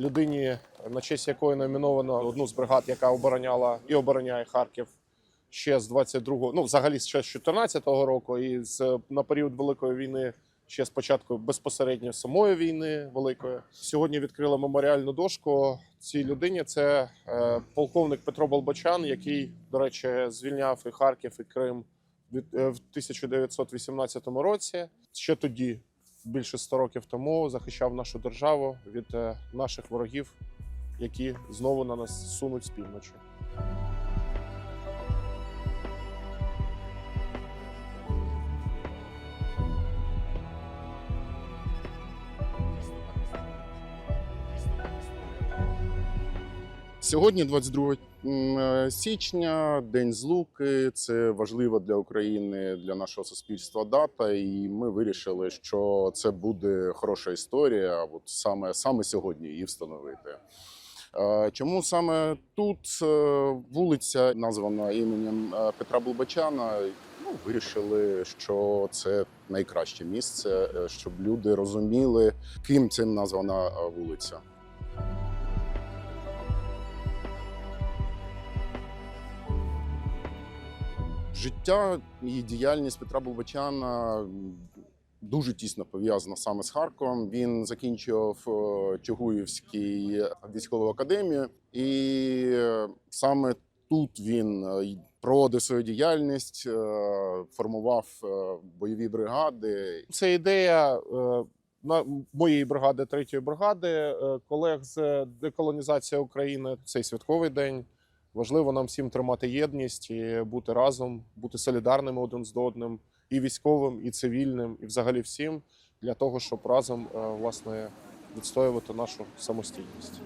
людині, на честь якої номіновано одну з бригад, яка обороняла і обороняє Харків ще з 22-го, ну взагалі ще з 14-го року, і з на період Великої війни. Ще з початку безпосередньо самої війни великої сьогодні відкрили меморіальну дошку цій людині. Це е, полковник Петро Болбочан, який, до речі, звільняв і Харків, і Крим е, в 1918 році. Ще тоді, більше 100 років тому, захищав нашу державу від е, наших ворогів, які знову на нас сунуть з півночі. Сьогодні, 22 е, січня, День Злуки. Це важлива для України, для нашого суспільства дата. І ми вирішили, що це буде хороша історія. От саме, саме сьогодні її встановити. Е, Чому саме тут Е, вулиця названа іменем Петра Булбачана? Ну, вирішили, що це найкраще місце, щоб люди розуміли, ким цим названа вулиця. Життя і діяльність Петра Болбачана дуже тісно пов'язана саме з Харковом. Він закінчував е, Чугуївський військову академію, і саме тут він е, проводив свою діяльність, е, формував бойові бригади. Це ідея на моєї бригади, третьої бригади, колег з деколонізації України. Цей святковий день. Важливо нам всім тримати єдність і бути разом, бути солідарними один з одним, і військовим, і цивільним, і взагалі всім для того, щоб разом е, власне відстоювати нашу самостійність.